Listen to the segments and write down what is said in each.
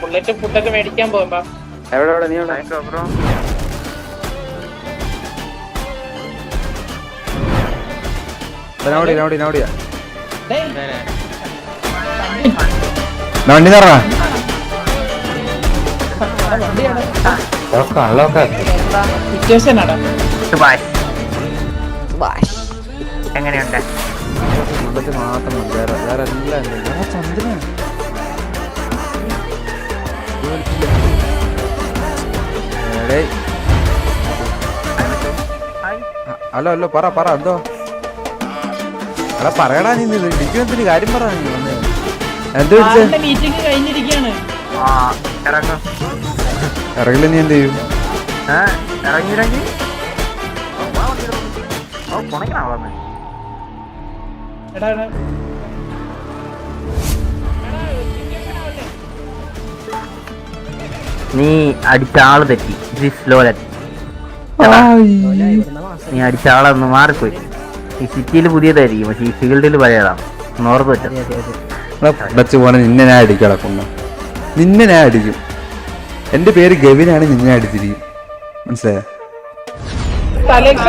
Bullet ഫുഡൊക്കെ മേടിക്കാൻ പോകുമ്പോ എവിടെ നീ നവടിയാ വണ്ടി എങ്ങനെയുണ്ട്? മാത്രം മതി. വേറെ വേറെ എല്ലാം ഉണ്ട്. വേറെ അല്ലോ അല്ലോ ഹലോ ഹലോ പറ പറ എന്തോ? അല്ല പറയടാ നീ ഇടിക്കുമെന്തിന് കാര്യം പറ. എന്ത് ഇറങ്ങില്ല നീ എന്ത് ചെയ്യും? ഏ നീ അടിച്ച ആൾ തെറ്റി ലോല നീ അടിച്ച ആളൊന്ന് മാറിപ്പോയി. ഈ സിറ്റിയിൽ പുതിയതായിരിക്കും പക്ഷെ ഈ ഫീൽഡിൽ പഴയതാണ്. നോർത്ത് പറ്റും വെച്ച്. നിന്നെ ഞാൻ അടിക്കും നിന്നെ ഞാൻ അടിക്കും. എന്റെ പേര് ഗവിനാണ് നിന്നെ അടിച്ചിരിക്കും. മനസ്സിലായോ?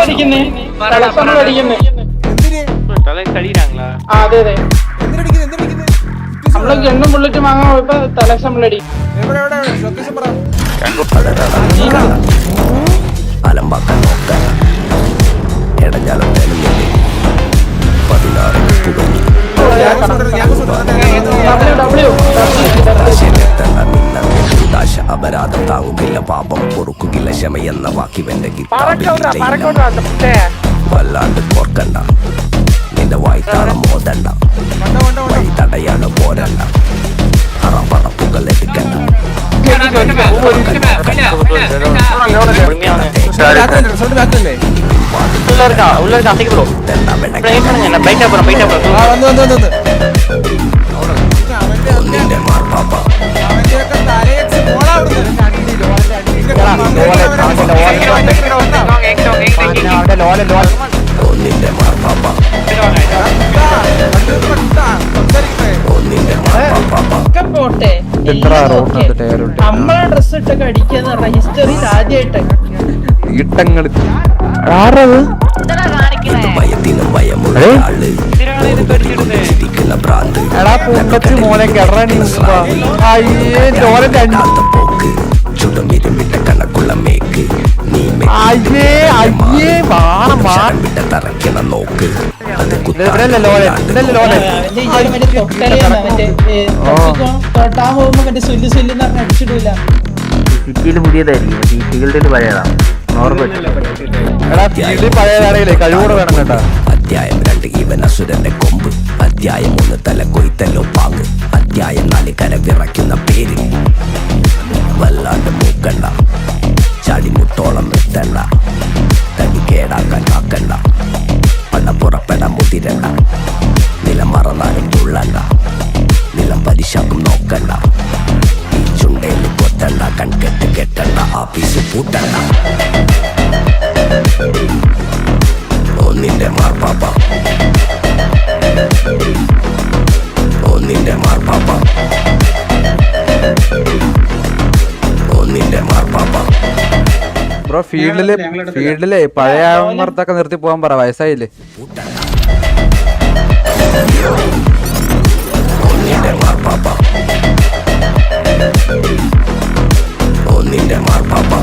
അടിക്കുന്നേ അടിക്കുന്നേ ആ അതെ അതെ. നമ്മൾ ഗണ്ണും ബുള്ളറ്റ് വാങ്ങാൻ പോയപ്പോ തലക്സ് നമ്മളടി അലമ്പാക്കാൻ നോക്കാൻ ഇടഞ്ഞാലും പതിനാറ് നിന്ന ദാശ അപരാധം താങ്ങുകില്ല പാപം പൊറുക്കുകില്ല ക്ഷമയെന്ന വാക്കിവന്റെ വല്ലാണ്ട് കോർക്കണ്ട നിന്റെ വായ്ത്താളം മോതണ്ട. വഴി തടയാണ് പോരണ്ട അറപ്പറപ്പുകൾ എടുക്കണ്ട ഒന്നിന്റെ നമ്മളെ ഡ്രസ് ഇട്ടൊക്കെ അടിക്കാന്ന് പറഞ്ഞ ഹിസ്റ്ററിയിൽ ആദ്യമായിട്ട് ഈട്ടങ്ങൾ ആരത്? എടാ പൂമ്പച്ച് മോനെ കെടറാണി അയ്യേ ചോര ചുടുമിരുമിട്ട കണക്കുള്ള മേക്ക്. നീ അയ്യേ അയ്യേ വാണം വാണം വിട്ട തറയ്ക്കണ നോക്ക്. സിറ്റിയിൽ അധ്യായം രണ്ട് ഇവൻ അസുരന്റെ കൊമ്പ്. അധ്യായം ഒന്ന് തല കൊയ്ത്തല്ലോ പാങ്ക് അധ്യായം നാല് കര വിറയ്ക്കുന്ന പേര് വല്ലാണ്ട് മൂക്കണ്ട തുള്ളണ്ട നിലം പരിശാക്കും നോക്കണ്ട ഈ ചുണ്ടയിൽ കൊത്തണ്ട കൺകെട്ട് കെട്ടണ്ട ആഫീസ് പൂട്ടണ്ട ഒന്നിന്റെ മാർപ്പാപ്പ ഒന്നിന്റെ മാർപ്പാപ്പ ഒന്നിന്റെ മാർപ്പാപ്പ ബ്രോ ഫീൽഡിൽ ഫീൽഡിലെ പഴയ മർത്തൊക്കെ നിർത്തി പോകാൻ പറ വയസ്സായില്ലേ? പൂട്ടണ്ട